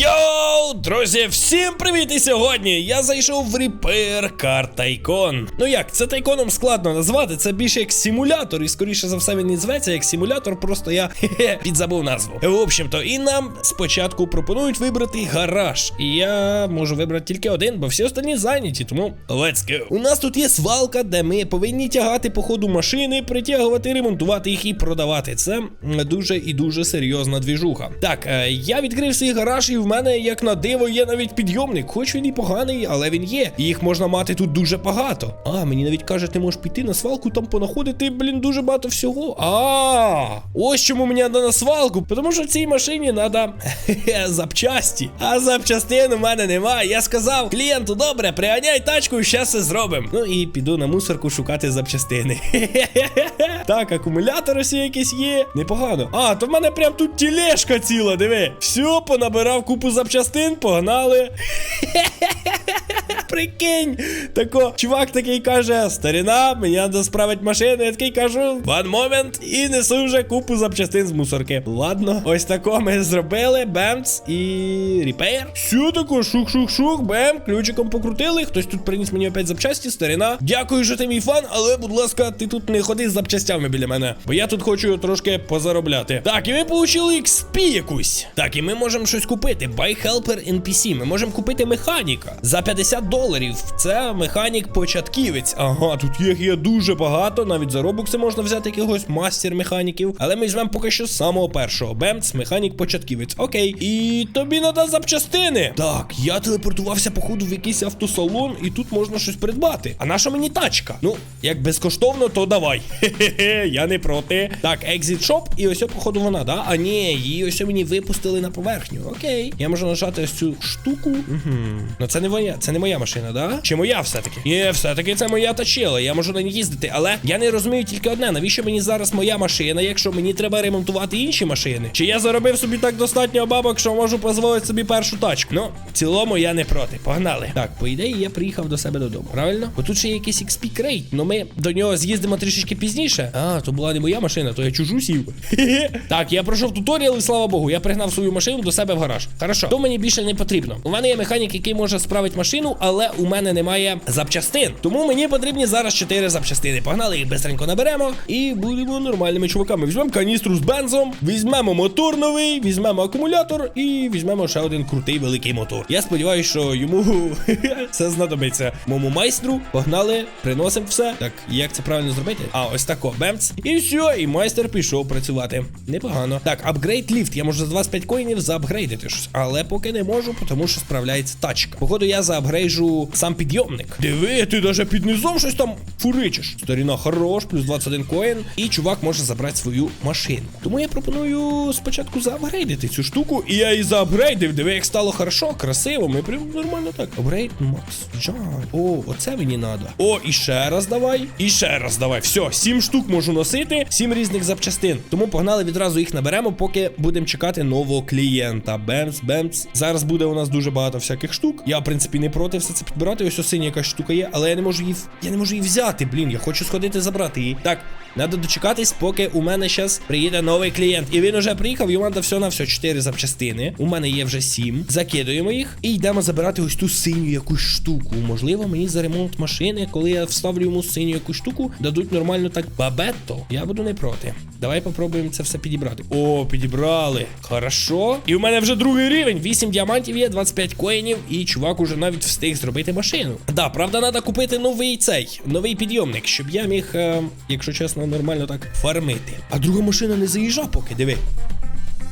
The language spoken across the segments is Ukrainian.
Йоу, друзі, всім привіт! І сьогодні я зайшов в Repair Car Tycoon. Ну як, це тайконом складно назвати, це більше як симулятор, і скоріше за все він і зветься як симулятор, просто я хе-хе, підзабув назву. В общем-то, і нам спочатку пропонують вибрати гараж. І я можу вибрати тільки один, бо всі остальні зайняті, тому let's go. У нас тут є свалка, де ми повинні тягати по ходу машини, притягувати, ремонтувати їх і продавати. Це дуже і дуже серйозна двіжуха. Так, е, я відкрив свій гараж, і в мене, як на диво, є навіть підйомник. Хоч він і поганий, але він є. І їх можна мати тут дуже багато. А, мені навіть каже, ти можеш піти на свалку, там понаходити, блін, дуже багато всього. А, ось чому мені треба на свалку. Тому що цій машині треба запчасті. А запчастин у мене немає. Я сказав клієнту, добре, приганяй тачку, щас все зробимо. Ну і піду на мусорку шукати запчастини. Так, акумулятор ось якийсь є. Непогано. А, то в мене прям тут тілешка ціла, диви. Все, понабирав купу запчастин, погнали. Прикинь, тако, чувак такий каже: старина, мені треба справити машину. Я такий кажу, one moment, і несу вже купу запчастин з мусорки. Ладно, ось тако ми зробили. Бемц і репейр. Все тако, шух-шух-шух, бем, ключиком покрутили. Хтось тут приніс мені опять запчасті, старина. Дякую, що ти мій фан, але, будь ласка, ти тут не ходи з запчастями біля мене. Бо я тут хочу трошки позаробляти. Так, і ми получили XP якусь. Так, і ми можемо щось купити. Buy Helper NPC. Ми можемо купити механіка за 50 доларів. Це механік початківець. Ага, тут їх є дуже багато. Навіть за робокси можна взяти якогось мастер механіків. Але ми візьмемо поки що з самого першого. Бемц, механік початківець. Окей. І тобі треба запчастини. Так, я телепортувався, походу, в якийсь автосалон, і тут можна щось придбати. А наша мені тачка? Ну, як безкоштовно, то давай. Хе-хе-хе, я не проти. Так, Exit Shop, і ось, походу, вона, да? А ні, її ось мені випустили на поверхню. Окей. Я можу нажати ось цю штуку. Угу. Ну це не моя, це не моя машина, да? Чи моя все-таки? Ні, все-таки це моя тачела. Я можу на ній їздити, але я не розумію тільки одне. Навіщо мені зараз моя машина, якщо мені треба ремонтувати інші машини? Чи я заробив собі так достатньо бабок, що можу дозволити собі першу тачку? Ну, в цілому я не проти. Погнали. Так, по ідеї, я приїхав до себе додому. Правильно? Бо тут ще є якийсь XP крейт, но ми до нього з'їздимо трішечки пізніше. А, то була не моя машина, то я чужу сів. Так, я пройшов туторіал, і слава Богу, я пригнав свою машину до себе в гараж. Хорошо, то мені більше не потрібно. У мене є механік, який може справити машину, але у мене немає запчастин. Тому мені потрібні зараз 4 запчастини. Погнали їх бистренько наберемо і будемо нормальними чуваками. Візьмемо каністру з бензом, візьмемо мотор новий, візьмемо акумулятор і візьмемо ще один крутий великий мотор. Я сподіваюся, що йому це знадобиться. Моєму майстру погнали, приносимо все. Так, як це правильно зробити? А, ось тако, бемц. І все, і майстер пішов працювати. Непогано. Так, апгрейд ліфт. Я можу за 25 коїнів заапгрейдити щось, але поки не можу, тому що справляється тачка. Походу, я заапгрейджу сам підйомник. Диви, ти даже під низом щось там фуричиш. Старіна хорош, плюс 21 коін. І чувак може забрати свою машину. Тому я пропоную спочатку заапгрейдити цю штуку. І я її заапгрейдив. Диви, як стало хорошо, красиво. Ми прям нормально так. Апгрейд Макс Джан. О, оце мені надо. О, і ще раз давай. І ще раз давай. Все, сім штук можу носити, сім різних запчастин. Тому погнали відразу їх наберемо, поки будемо чекати нового клієнта. Бемц, бемц. Зараз буде у нас дуже багато всяких штук. Я, в принципі, не проти все це підбирати. Ось синя якась штука є, але я не можу її. Я не можу її взяти. Блін, я хочу сходити забрати її. Так, треба дочекатись, поки у мене зараз приїде новий клієнт. І він уже приїхав, йому все на все 4 запчастини. У мене є вже 7. Закидуємо їх і йдемо забирати ось ту синю якусь штуку. Можливо, мені за ремонт машини, коли я вставлю йому синю якусь штуку, дадуть нормально так бабетто. Я буду не проти. Давай попробуємо це все підібрати. О, підібрали. Хорошо. І у мене вже другий рівень. 8 діамантів є, 25 коїнів, і чувак уже навіть встиг зробити машину. Да, правда, треба купити новий цей, новий підйомник, щоб я міг, е, якщо чесно, нормально так фармити. А друга машина не заїжджа поки, диви.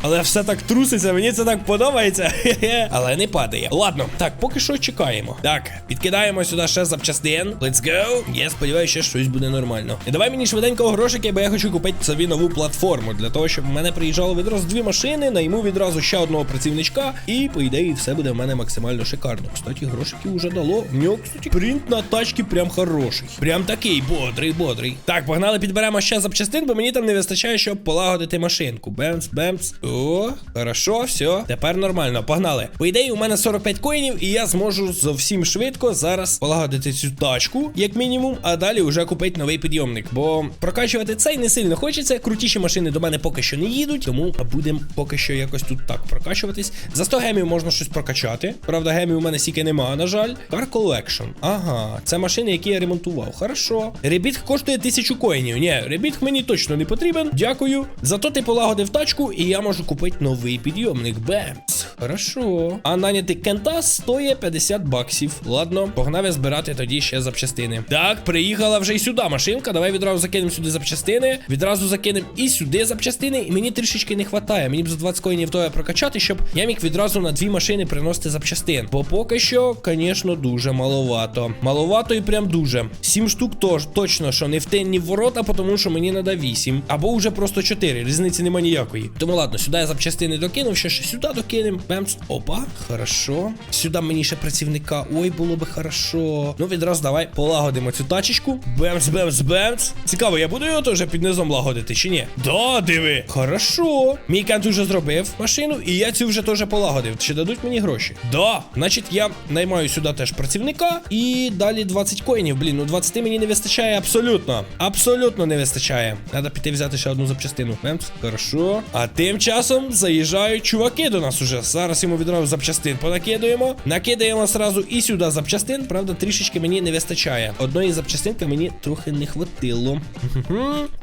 Але все так труситься, мені це так подобається. Але не падає. Ладно, так, поки що чекаємо. Так, підкидаємо сюди ще запчастин. Let's go. Я сподіваюся, що щось буде нормально. І давай мені швиденько грошики, бо я хочу купити собі нову платформу. Для того, щоб в мене приїжджало відразу дві машини, найму відразу ще одного працівничка, і по ідеї все буде в мене максимально шикарно. Кстати, грошики вже дало. В нього, кстати, принт на тачки прям хороший. Прям такий бодрий, бодрий. Так, погнали, підберемо ще запчастин, бо мені там не вистачає, щоб полагодити машинку. Бемц, бемц. О, хорошо, все. Тепер нормально. Погнали. По ідеї, у мене 45 коїнів, і я зможу зовсім швидко зараз полагодити цю тачку, як мінімум, а далі вже купити новий підйомник. Бо прокачувати цей не сильно хочеться. Крутіші машини до мене поки що не їдуть, тому будемо поки що якось тут так прокачуватись. За 100 гемів можна щось прокачати. Правда, гемів у мене стільки нема, на жаль. Car Collection. Ага, це машини, які я ремонтував. Хорошо. Ребіт коштує 1000 коїнів. Ні, ребіт мені точно не потрібен. Дякую. Зато ти полагодив тачку, і я можу купити новий підйомник. Бемс. Хорошо. А наняти кента стоїть 50 баксів. Ладно, погнав збирати тоді ще запчастини. Так, приїхала вже і сюди машинка. Давай відразу закинемо сюди запчастини. Відразу закинемо і сюди запчастини. І мені трішечки не вистачає. Мені б за 20 коїнів того прокачати, щоб я міг відразу на дві машини приносити запчастин. Бо поки що, звісно, дуже маловато. Маловато і прям дуже. Сім штук тож точно, що не в тень, в ворота, тому що мені треба 8. Або вже просто 4. Різниці нема ніякої. Тому ладно, сюди я запчастини докинув, ще сюди докинем. Бемс. Опа, хорошо. Сюди мені ще працівника. Ой, було би хорошо. Ну, відразу давай полагодимо цю тачечку. Бемс, бемс, бемс. Цікаво, я буду його теж під низом лагодити, чи ні? Да, диви. Хорошо. Мій кент уже зробив машину, і я цю вже теж полагодив. Чи дадуть мені гроші? Да. Значить, я наймаю сюди теж працівника. І далі 20 коїнів. Блін, ну 20 мені не вистачає абсолютно. Абсолютно не вистачає. Треба піти взяти ще одну запчастину. Бемс, хорошо. А тим часом заїжджають чуваки до нас уже. Зараз йому відразу запчастин понакидуємо. Накидаємо сразу і сюди запчастин. Правда, трішечки мені не вистачає. Одної запчастинки мені трохи не хватило.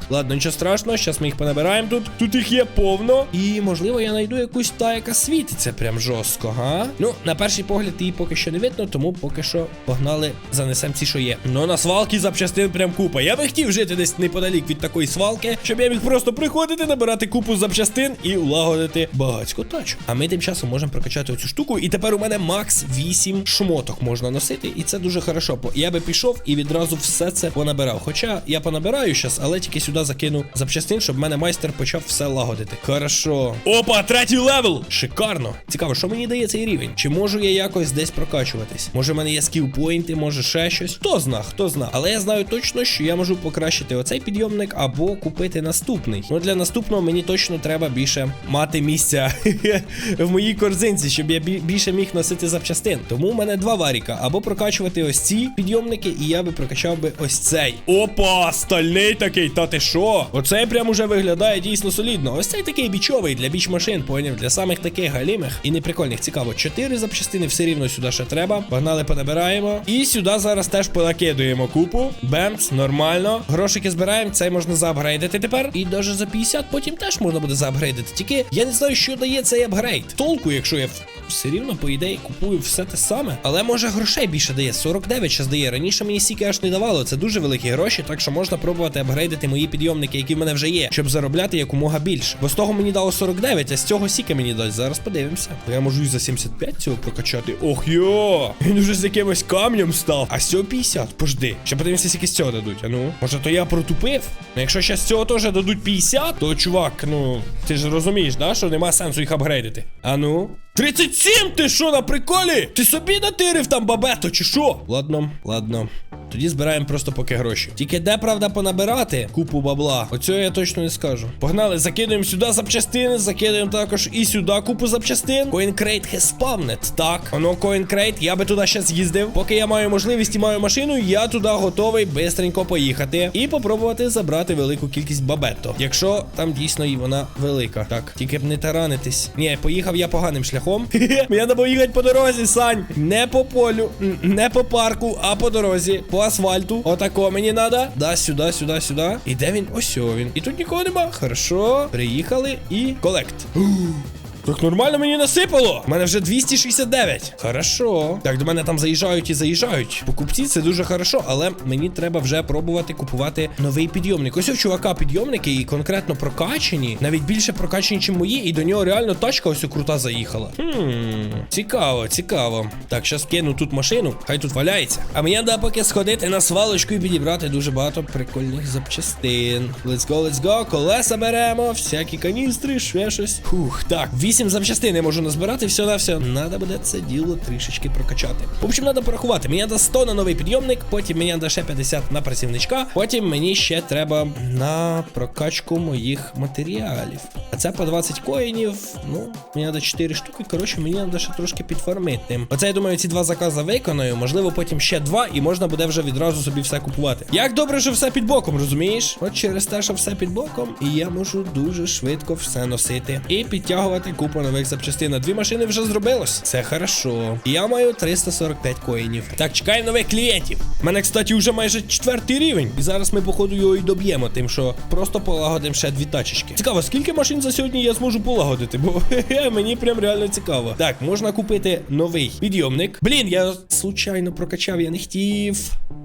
Ладно, нічого страшного, зараз ми їх понабираємо тут. Тут їх є повно. І можливо я знайду якусь та, яка світиться прям жорстко, га? Ну, на перший погляд її поки що не видно, тому поки що погнали, занесемо ці, що є. Ну на свалки запчастин прям купа. Я би хотів жити десь неподалік від такої свалки, щоб я міг просто приходити, набирати купу запчастин і улагодити багатько тачок. А ми тим часом можемо прокачати оцю штуку. І тепер у мене макс 8 шмоток можна носити, і це дуже хорошо. Я би пішов і відразу все це понабирав. Хоча я понабираю зараз, але тільки сюди закину запчастин, щоб мене майстер почав все лагодити. Хорошо. Опа, третій левел! Шикарно. Цікаво, що мені дає цей рівень? Чи можу я якось десь прокачуватись? Може, в мене є скіл-поінти, може ще щось. Хто зна, хто зна. Але я знаю точно, що я можу покращити оцей підйомник або купити наступний. Ну для наступного мені точно треба більше мати місця в моїй корзинці, щоб я більше міг носити запчастин. Тому у мене два варіка. Або прокачувати ось ці підйомники, і я би прокачав би ось цей. Опа, стальний такий, та ти що? Оцей прям уже виглядає дійсно солідно. Ось цей такий бічовий для біч машин, поняв? Для самих таких галімих і неприкольних. Цікаво, чотири запчастини все рівно сюди ще треба. Погнали, понабираємо. І сюди зараз теж понакидуємо купу. Бемц, нормально. Грошики збираємо, цей можна заапгрейдити тепер. І навіть за 50 потім теж можна буде заапгрейдити. Тільки я не знаю, що дає цей апгрейд. Толку, якщо я в- все рівно, по ідеї, купую все те саме. Але може грошей більше дає. 49 зараз дає. Раніше мені стільки аж не давало. Це дуже великі гроші, так що можна пробувати апгрейдити мої підйомники, які в мене вже є, щоб заробляти якомога більше. Бо з того мені дало 49, а з цього сіки мені дасть. Зараз подивимося. Я можу і за 75 цього прокачати. Ох йо! Він вже з якимось камнем став. А з цього 50. Пожди. Ще подивимося, скільки з цього дадуть. А ну, може, то я протупив? Ну, якщо ще з цього теж дадуть 50, то чувак, ну ти ж розумієш, да, що нема сенсу їх апгрейдити. А ну. 37! Ти що на приколі? Ти собі натирив там бабето, чи що? Ладно, ладно. Тоді збираємо просто поки гроші. Тільки де правда понабирати купу бабла? Оцього я точно не скажу. Погнали, закидуємо сюди запчастини, закидуємо також і сюди купу запчастин. CoinCrate has spawned. Так, воно CoinCrate, я би туди ще з'їздив. Поки я маю можливість і маю машину, я туди готовий бистренько поїхати і попробувати забрати велику кількість бабетто. Якщо там дійсно і вона велика. Так, тільки б не таранитись. Ні, поїхав я поганим шляхом. Хе-хе, Мені треба їхати по дорозі, Сань. Не по полю, не по парку, а по дорозі, по асфальту. Отако мені надо. Да, сюди, сюди, сюди. І де він? Ось він. І тут нікого нема. Хорошо. Приїхали і колект. Так нормально мені насипало. У мене вже 269. Хорошо. Так, до мене там заїжджають і заїжджають. Покупці це дуже хорошо, але мені треба вже пробувати купувати новий підйомник. Ось у чувака підйомники і конкретно прокачені, навіть більше прокачені, ніж мої, і до нього реально тачка ось крута заїхала. Хм, цікаво, цікаво. Так, щас кину тут машину, хай тут валяється. А мені треба поки сходити на свалочку і підібрати дуже багато прикольних запчастин. Let's go, let's go. Колеса беремо, всякі каністри, ще щось. Фух, так, 8 запчастин я можу назбирати, все на все. Надо буде це діло трішечки прокачати. В общем, треба порахувати. Мені треба 100 на новий підйомник, потім мені треба ще 50 на працівничка, потім мені ще треба на прокачку моїх матеріалів. А це по 20 коїнів. Ну, мені треба 4 штуки. Коротше, мені треба ще трошки підфармити. Оце я думаю, ці два закази виконую. Можливо, потім ще два, і можна буде вже відразу собі все купувати. Як добре, що все під боком, розумієш? От через те, що все під боком, і я можу дуже швидко все носити і підтягувати купу нових запчастин. Дві машини вже зробилось. Це хорошо. Я маю 345 коїнів. Так, чекаємо нових клієнтів. У мене, кстати, вже майже четвертий рівень. І зараз ми, походу, його і доб'ємо, тим, що просто полагодимо ще дві тачечки. Цікаво, скільки машин за сьогодні я зможу полагодити, бо мені прям реально цікаво. Так, можна купити новий підйомник. Блін, я случайно прокачав, я не хотів.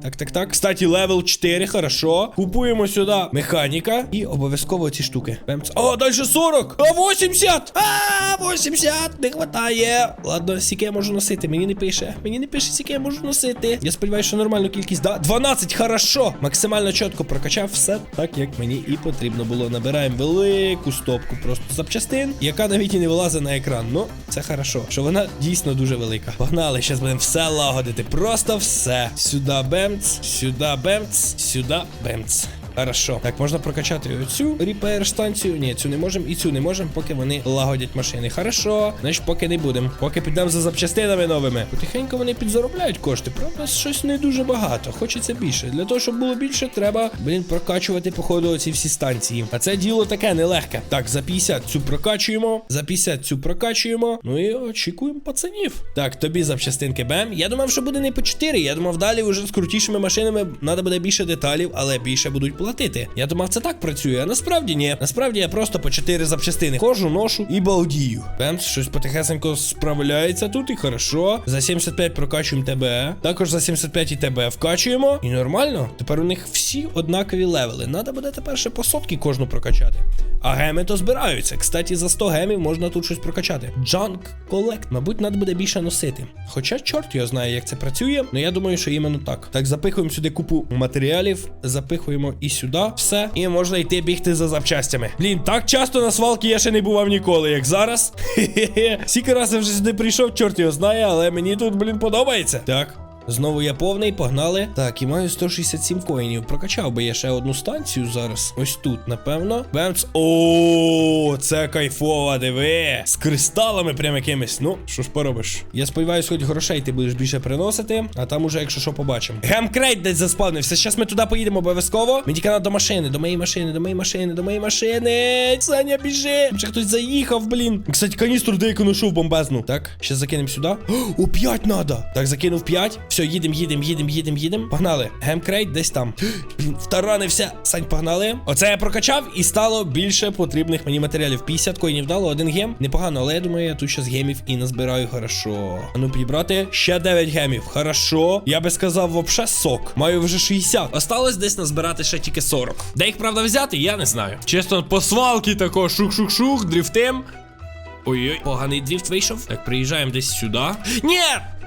Так, так, так. Кстати, левел 4, хорошо. Купуємо сюди механіка і обов'язково ці штуки. О, далі 40! А 80! А, 80! Не хватає. Ладно, скільки я можу носити. Мені не пише. Мені не пише, скільки я можу носити. Я сподіваюся, що нормальну кількість. Да, 12, хорошо. Максимально чітко прокачав все так, як мені і потрібно було. Набираємо велику стопку просто запчастин, яка навіть і не вилазить на екран. Ну, це хорошо. Що вона дійсно дуже велика. Погнали, зараз будемо все лагодити. Просто все. Сюди бемц, сюди бемц, сюди бемц. Хорошо. Так, можна прокачати оцю репейр станцію. Ні, цю не можемо і цю не можемо, поки вони лагодять машини. Хорошо. Значить, поки не будемо. Поки підемо за запчастинами новими. Потихеньку вони підзаробляють кошти. Правда, щось не дуже багато. Хочеться більше. Для того, щоб було більше, треба, блін, прокачувати, походу, оці всі станції. А це діло таке нелегке. Так, за 50 цю прокачуємо. За 50 цю прокачуємо. Ну і очікуємо пацанів. Так, тобі запчастинки бем. Я думав, що буде не по 4. Я думав, далі вже з крутішими машинами треба буде більше деталів, але більше будуть платити. Я думав, це так працює, а насправді ні. Насправді я просто по 4 запчастини ходжу, ношу і балдію. Бемс, щось потихесенько справляється тут і хорошо. За 75 прокачуємо тебе. Також за 75 і тебе вкачуємо. І нормально. Тепер у них всі однакові левели. Надо буде тепер ще по сотки кожну прокачати. А геми то збираються. Кстати, за 100 гемів можна тут щось прокачати. Junk Collect. Мабуть, треба буде більше носити. Хоча чорт його знає, як це працює. але я думаю, що іменно так. Так, запихуємо сюди купу матеріалів, запихуємо і сюди все. І можна йти бігти за запчастями. Блін, так часто на свалки я ще не бував ніколи, як зараз. Хе-хе-хе. Скільки разів вже сюди прийшов, чорт його знає, але мені тут, блін, подобається. Так. Знову я повний, погнали. Так, і маю 167 коїнів. Прокачав би я ще одну станцію зараз. Ось тут, напевно. Бемц. О, це кайфово, диви. З кристалами прям якимись. Ну, що ж поробиш? Я сподіваюся, хоч грошей ти будеш більше приносити, а там уже, якщо що, побачимо. Гемкрейт десь заспавнився. Зараз ми туди поїдемо обов'язково. Мені треба до машини, до моєї машини, до моєї машини, до моєї машини. Саня, біжи. Ще хтось заїхав, блін. Кстати, каністру деяку ношу бомбезну. Так, ще закинемо сюди. О, 5 надо. Так, закинув 5. Все, їдемо, їдемо, їдемо, їдемо, їдемо. Погнали. Гемкрейт десь там. Блін, втаранився. Сань, погнали. Оце я прокачав і стало більше потрібних мені матеріалів. 50 коїнів дало, один гем. Непогано, але я думаю, я тут з гемів і назбираю хорошо. А ну підібрати ще 9 гемів. Хорошо. Я би сказав, вообще сок. Маю вже 60. Осталось десь назбирати ще тільки 40. Де їх правда взяти, я не знаю. Чесно, по свалки тако шух-шух-шух, дрифтим. Ой-ой, поганий дріфт вийшов. Так, приїжджаємо десь сюди. Ні!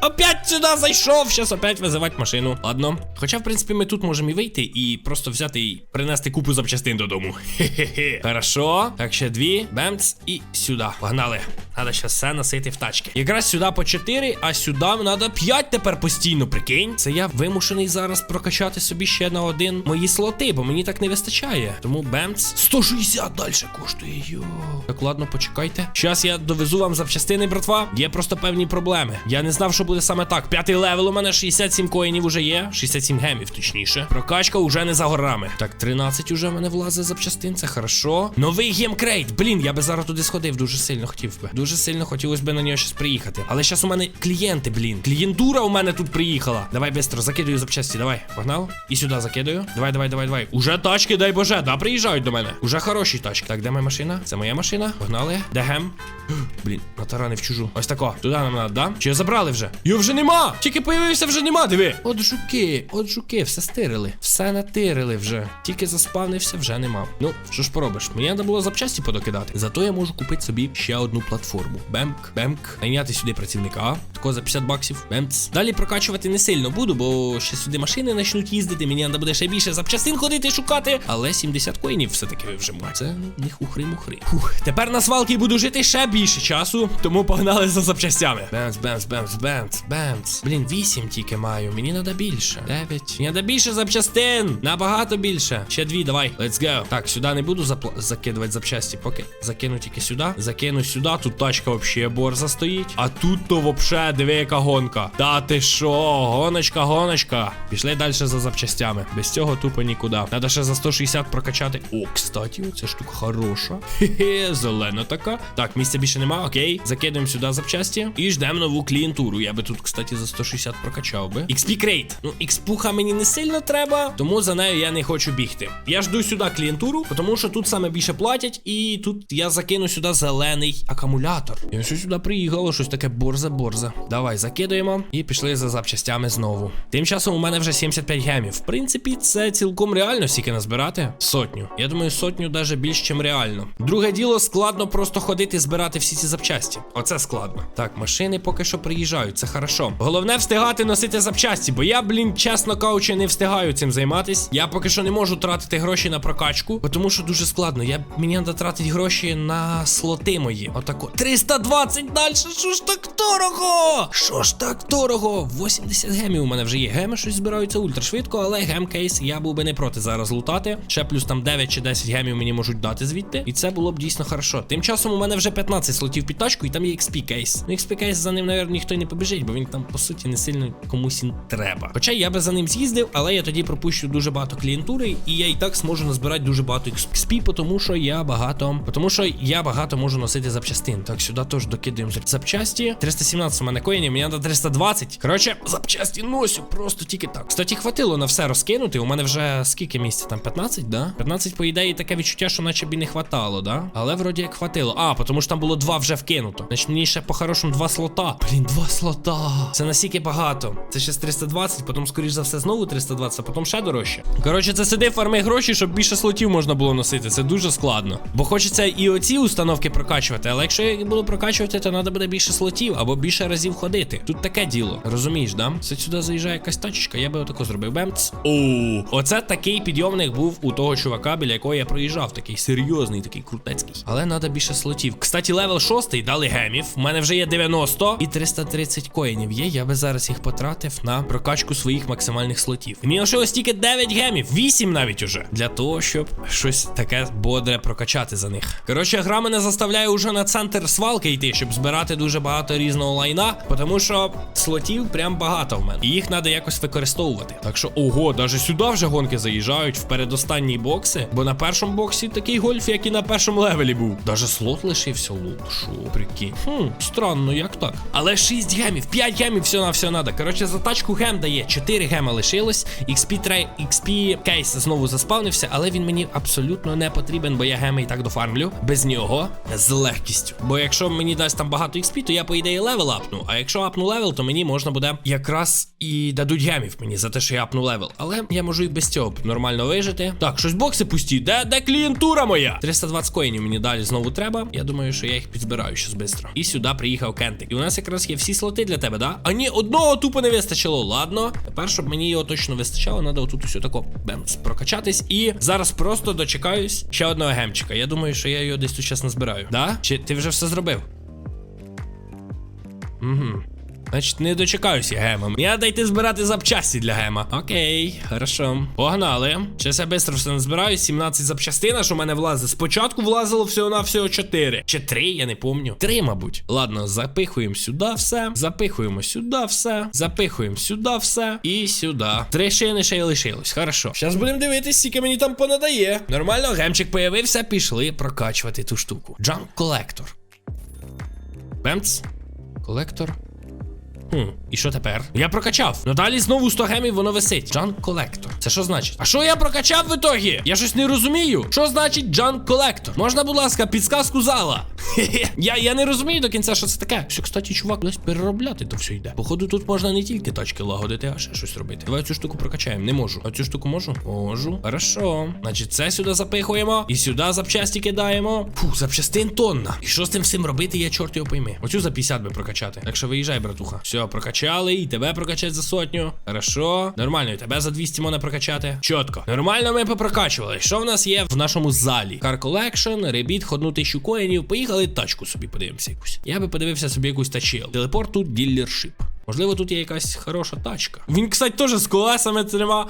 Опять сюди зайшов! Щас опять визивати машину. Ладно. Хоча, в принципі, ми тут можемо і вийти і просто взяти і принести купу запчастин додому. Хе-хе-хе. Хорошо. Так, ще дві. Бемц і сюди. Погнали. Надо ще все носити в тачки. Якраз сюди по 4, а сюди треба 5 тепер постійно, прикинь. Це я вимушений зараз прокачати собі ще на один мої слоти, бо мені так не вистачає. Тому бемц 160 далі коштує. Йо. Так, ладно, почекайте. Щас я довезу вам запчастини, братва. Є просто певні проблеми. Я не знав, що буде саме так. П'ятий левел у мене 67 коїнів уже є. 67 гемів, точніше. Прокачка уже не за горами. Так, 13 уже в мене влазить запчастин, це хорошо. Новий гемкрейт. Блін, я би зараз туди сходив, дуже сильно хотів би. Дуже сильно хотілося б на нього щас приїхати. Але зараз у мене клієнти, блін. Клієнтура у мене тут приїхала. Давай бистро, закидаю запчасті, давай. Погнав. І сюди закидаю. Давай, давай, давай, давай. Уже тачки, дай боже, да, приїжджають до мене. Уже хороші тачки. Так, де моя машина? Це моя машина. Погнали. Де гем? Блін, натаранив чужу. Ось тако. Туди нам надо, да? Чи забрали вже? Його вже нема! Тільки появився, вже нема, диви. От жуки, от жуки, все стирили. Все натирили вже. Тільки заспавнився, вже нема. Ну, що ж поробиш? Мені треба було запчасті подокидати. Зато я можу купити собі ще одну платформу. Бемк, бемк. Найняти сюди працівника. Тако за 50 баксів. Бемц. Далі прокачувати не сильно буду, бо ще сюди машини почнуть їздити. Мені треба буде ще більше запчастин ходити шукати. Але 70 коїнів все-таки вивжимо. Це не хухри-мухри. Фух. Тепер на свалки буду жити ще більше часу, тому погнали за запчастями. Бемц, бемц, бемц, бемц, бемц. Блін, 8 тільки маю. Мені треба більше. 9. Мені треба більше запчастин. Набагато більше. Ще дві, давай. Let's go. Так, сюди не буду закидувати запчасті. Поки закину тільки сюди. Закину сюди. Тут тачка вообще борза стоїть. А тут то вообще диви, яка гонка. Та ти що? Гоночка, гоночка. Пішли далі за запчастями. Без цього тупо нікуди. Надо ще за 160 прокачати. О, кстати, оця штука хороша. Хе-хе, зелена така. Так, місця більше нема, окей. Закидуємо сюди запчасті. І ждемо нову клієнтуру. Я би тут, кстати, за 160 прокачав би. XP крейт. Ну, експуха мені не сильно треба, тому за нею я не хочу бігти. Я жду сюди клієнтуру, тому що тут саме більше платять, і тут я закину сюди зелений акумулятор. І що сюди приїхало, щось таке борзе-борзе. Давай, закидуємо і пішли за запчастями знову. Тим часом у мене вже 75 гемів. В принципі, це цілком реально стільки назбирати. Сотню. Я думаю, сотню навіть більш, ніж реально. Друге діло, складно просто ходити збирати всі ці запчасті. Оце складно. Так, машини поки що приїжджають, це хорошо. Головне встигати носити запчасті, бо я, блін, чесно кажучи, не встигаю цим займатись. Я поки що не можу тратити гроші на прокачку, тому що дуже складно. Я мені треба тратити гроші на слоти мої. Отако. 320 далі. Що ж так дорого? Що ж так дорого? 80 гемів у мене вже є. Геми щось збираються ультрашвидко, але гемкейс я був би не проти зараз лутати. Ще плюс там 9 чи 10 гемів мені можуть дати звідти. І це було б дійсно хорошо. Тим часом у мене вже 15 слотів під тачку, і там є XP кейс. Ну, XP кейс за ним, навіть, ніхто не побіжить, бо він там, по суті, не сильно комусь треба. Хоча я би за ним з'їздив, але я тоді пропущу дуже багато клієнтури, і я і так зможу назбирати дуже багато XP, тому що я багато. Тому що я багато можу носити запчастин. Так, сюди теж докидаємо запчасті. 317 у мене коїнів, мені треба 320. Коротше, запчасті носю просто тільки так. Кстати, хватило на все розкинути. У мене вже скільки місця? Там 15, да? 15, по ідеї, таке відчуття, що наче б і не хватало, да? Але вроді як хватило. А, тому що там було два вже вкинуто. Значить, мені ще по-хорошому два слота. Блін, два слота. Це настільки багато. Це ще з 320, потім, скоріш за все, знову 320, а потім ще дорожче. Коротше, це сиди фарми гроші, щоб більше слотів можна було носити. Це дуже складно. Бо хочеться і оці установки прокачувати, але якщо їх буду прокачувати, то треба буде більше слотів або більше разів ходити. Тут таке діло. Розумієш, да? Це сюди заїжджає якась тачечка, я би отако зробив. Бемц. О, оце такий підйомник був у того чувака, біля якого я проїжджав. Такий серйозний, такий крутецький. Але треба більше слотів. Кстати, левел 6 дали гемів. У мене вже є 90 і 330 коїнів є. Я би зараз їх потратив на прокачку своїх максимальних слотів. Мені лишилось тільки 9 гемів, 8 навіть уже. Для того, щоб щось таке бодре прокачати за них. Коротше, гра мене заставляє уже на центр свалки йти, щоб збирати дуже багато різного лайна, тому що слотів прям багато в мене. І їх треба якось використовувати. Так що, ого, навіть сюди вже гонки заїжджають в передостанні бокси. Бо на першому боксі такий гольф, як і на першому левелі був. Даже слот лишився лут. Шо, прикинь. Хм, странно, як так. Але 6 гемів, 5 гемів, все на все надо. Коротше, за тачку гем дає. 4 гема лишилось. XP трей, XP кейс знову заспавнився, але він мені абсолютно не потрібен, бо я геми і так дофармлю. Без нього з легкістю. Бо якщо мені дасть там багато XP, то я, по ідеї, левел апну. А якщо апну левел, то мені можна буде якраз і дадуть гемів мені за те, що я апну левел. Але я можу і без цього нормально вижити. Так, щось бокси пусті. Де, де клієнтура моя? 320 коїнів мені далі знову треба. Я думаю, що я їх підзбираю щось швидко. І сюди приїхав Кентик. І у нас якраз є всі слоти для тебе, да? А ні, одного тупо не вистачило. Ладно. Тепер, щоб мені його точно вистачало, треба отут усе тако бемс прокачатись. І зараз просто дочекаюсь ще одного гемчика. Я думаю, що я його десь тут зараз назбираю. Да? Чи ти вже все зробив? Угу. Значить, не дочекаюся. Мені треба йти збирати запчасті для гема. Окей, хорошо. Погнали. Щас я швидко все назбираю. 17 запчастин, аж у мене влазить. Спочатку влазило всього на всього 4. Чи 3, я не помню. 3, мабуть. Ладно, запихуємо сюди все. Запихуємо сюди все. Запихуємо сюди все. І сюди. Три шини ще й лишилось. Хорошо. Зараз будемо дивитись, скільки мені там понадає. Нормально, гемчик появився, пішли прокачувати ту штуку. Джанк колектор. Бемц. Колектор. Хм, і що тепер? Я прокачав. Ну далі знову 100 гемів воно висить. Джанк колектор. Це що значить? А що я прокачав в ітогі? Я щось не розумію. Що значить джанк колектор? Можна, будь ласка, підсказку зала. Я, я не розумію до кінця, що це таке. Що, кстати, чувак, десь переробляти то все йде. Походу, тут можна не тільки тачки лагодити, а ще щось робити. Давай цю штуку прокачаємо. Не можу. А цю штуку можу? Можу. Хорошо. Значить, це сюди запихуємо. І сюди запчасті кидаємо. Фух, запчастин тонна. І що з тим всім робити, я чорт його пойми. Оцю за 50 би прокачати. Так що виїжджай, братуха. Все, прокачали, і тебе прокачать за сотню. Хорошо. Нормально, і тебе за 200 можна прокачати. Чітко. Нормально ми попрокачували. Що в нас є в нашому залі? Car Collection, ребіт, ходну тисячу коїнів. Поїхали тачку собі подивимося якусь. Я би подивився собі якусь тачил. Телепорту ділершип. Можливо, тут є якась хороша тачка. Він, кстати, теж з колесами трьома.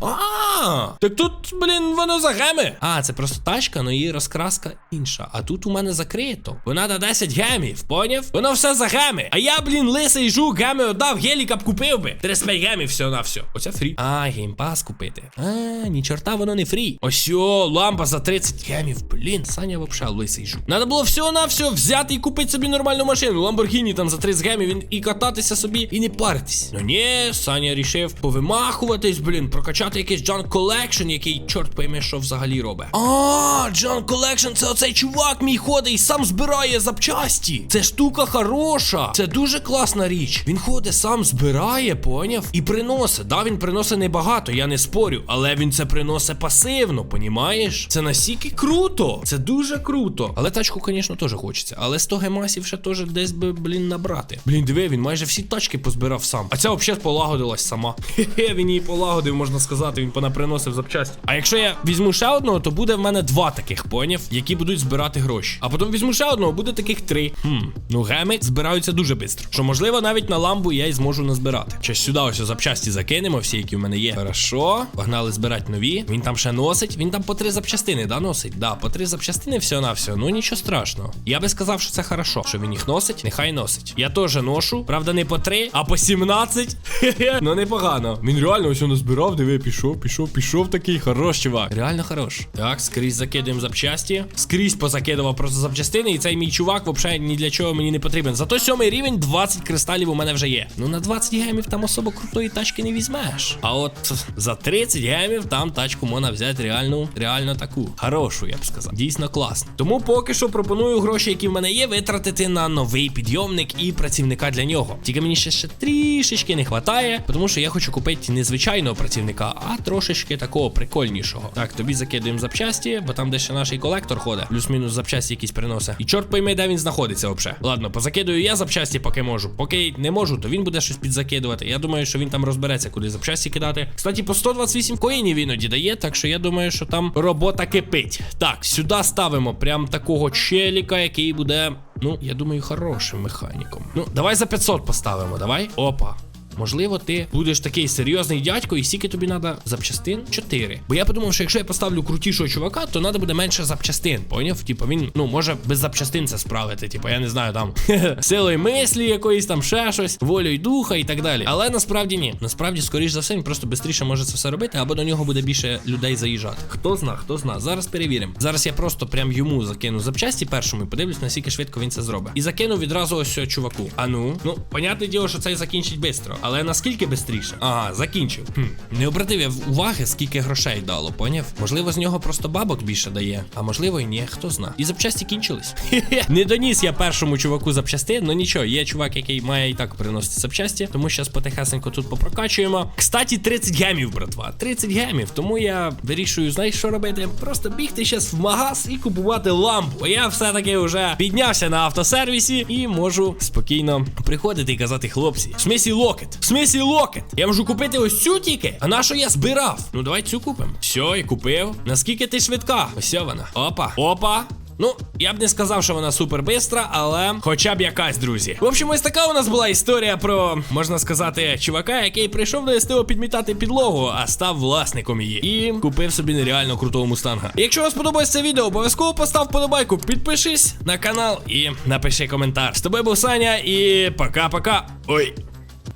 А, так тут, блін, воно за геми. А, це просто тачка, але її розкраска інша. А тут у мене закрито. Бо треба 10 гемів, поняв? Воно все за геми. А я, блін, лисий жук, геми отдав, геліка б купив би. 35 гемів все на все. Оце фрі. А, геймпас купити. А, ні чорта, воно не фрі. Ось о, лампа за 30 гемів. Блін, Саня вообще лисий жук. Надо було все на все взяти і купити собі нормальну машину. Ламборгіні там за 30 гемів він і кататися собі, і не паритись. Ну ні, Саня рішив повимахуватись, блін, прокачати якийсь Джан Collection, який чорт пойме, що взагалі робить. А, Джан Collection, це оцей чувак мій ходить і сам збирає запчасті. Це штука хороша. Це дуже класна річ. Він ходить, сам збирає, поняв? І приносить. Да, він приносить небагато, я не спорю, але він це приносить пасивно, понімаєш? Це настільки круто. Це дуже круто. Але тачку, звісно, теж хочеться. Але 100 гемасів ще теж десь би, блін, набрати. Блін, диви, він майже всі тачки позбирав сам. А ця взагалі полагодилась сама. Хе-хе, він її полагодив, можна сказати, він понаприносив запчасті. А якщо я візьму ще одного, то буде в мене два таких поняв, які будуть збирати гроші. А потім візьму ще одного, буде таких три. Хм, ну геми збираються дуже швидко. Що можливо, навіть на ламбу я й зможу назбирати. Щось сюди ось запчасті закинемо, всі, які в мене є. Хорошо, погнали збирати нові. Він там ще носить. Він там по три запчастини, да, носить? Да, по три запчастини все на все. Ну нічого страшного. Я би сказав, що це хорошо. Що він їх носить, нехай носить. Я теж ношу. Правда, не по три, а по 17. Хе-хе. Ну непогано. Він реально ось назбирав, диви, пішов, пішов, пішов такий хорош, чувак. Реально хорош. Так, скрізь закидуємо запчасті. Скрізь позакидував просто запчастини, і цей мій чувак взагалі ні для чого мені не потрібен. Зато сьомий рівень 20 кристалів у мене вже є. Ну на 20 гемів там особо крутої тачки не візьмеш. А от за 30 гемів там тачку можна взяти реальну, реально таку. Хорошу, я б сказав. Дійсно класно. Тому поки що пропоную гроші, які в мене є, витратити на новий підйомник і працівника для нього. Тільки мені ще, ще трішечки не вистачає, тому що я хочу купити не звичайного працівника, а трошечки такого прикольнішого. Так, тобі закидуємо запчасті, бо там де ще наш колектор ходить, плюс-мінус запчасті якісь приносить. І чорт пойме, де він знаходиться взагалі. Ладно, позакидую я запчасті, поки можу. Поки не можу, то він буде щось підзакидувати. Я думаю, що він там розбереться, куди запчасті кидати. Кстати, по 128 коїнів іноді дає, так що я думаю, що там робота кипить. Так, сюди ставимо прям такого челіка, який буде. Ну, я думаю, хорошим механіком. Ну, давай за 500 поставимо, давай. Опа. Можливо, ти будеш такий серйозний дядько, і скільки тобі треба запчастин? 4. Бо я подумав, що якщо я поставлю крутішого чувака, то треба буде менше запчастин. Поняв? Типу він, ну, може без запчастин це справити. Типу, я не знаю, там силою мислі якоїсь там ще щось, волею духа і так далі. Але насправді ні. Насправді, скоріш за все, він просто швидше може це все робити, або до нього буде більше людей заїжджати. Хто зна, хто зна. Зараз перевіримо. Зараз я просто прям йому закину запчасті першому і подивлюсь, наскільки швидко він це зробить. І закину відразу ось цього чуваку. А ну, ну, понятне діло, що цей закінчить швидко. Але наскільки швидше? Ага, закінчив. Хм. Не обратив я уваги, скільки грошей дало, поняв? Можливо, з нього просто бабок більше дає, а можливо і ні, хто зна. І запчасті кінчились. Не доніс я першому чуваку запчасти, ну нічого, є чувак, який має і так приносити запчасті, тому зараз потихесенько тут попрокачуємо. Кстати, 30 гемів, братва. 30 гемів. Тому я вирішую, знаєш, що робити? Просто бігти зараз в магаз і купувати лампу. Я все-таки вже піднявся на автосервісі і можу спокійно приходити і казати, хлопці, в смісі локет, в смісі локет. Я можу купити ось цю тільки. А на що я збирав? Ну давай цю купимо. Все, і купив. Наскільки ти швидка? Ось вона. Опа. Опа. Ну, я б не сказав, що вона супер бистра, але хоча б якась, друзі. В общем, ось така у нас була історія про, можна сказати, чувака, який прийшов до СТО підмітати підлогу, а став власником її. І купив собі нереально крутого мустанга. Якщо вам сподобалось це відео, обов'язково постав подобайку, підпишись на канал і напиши коментар. З тобою був Саня, і пока-пока. Ой,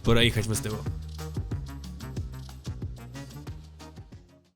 пора їхати в СТО.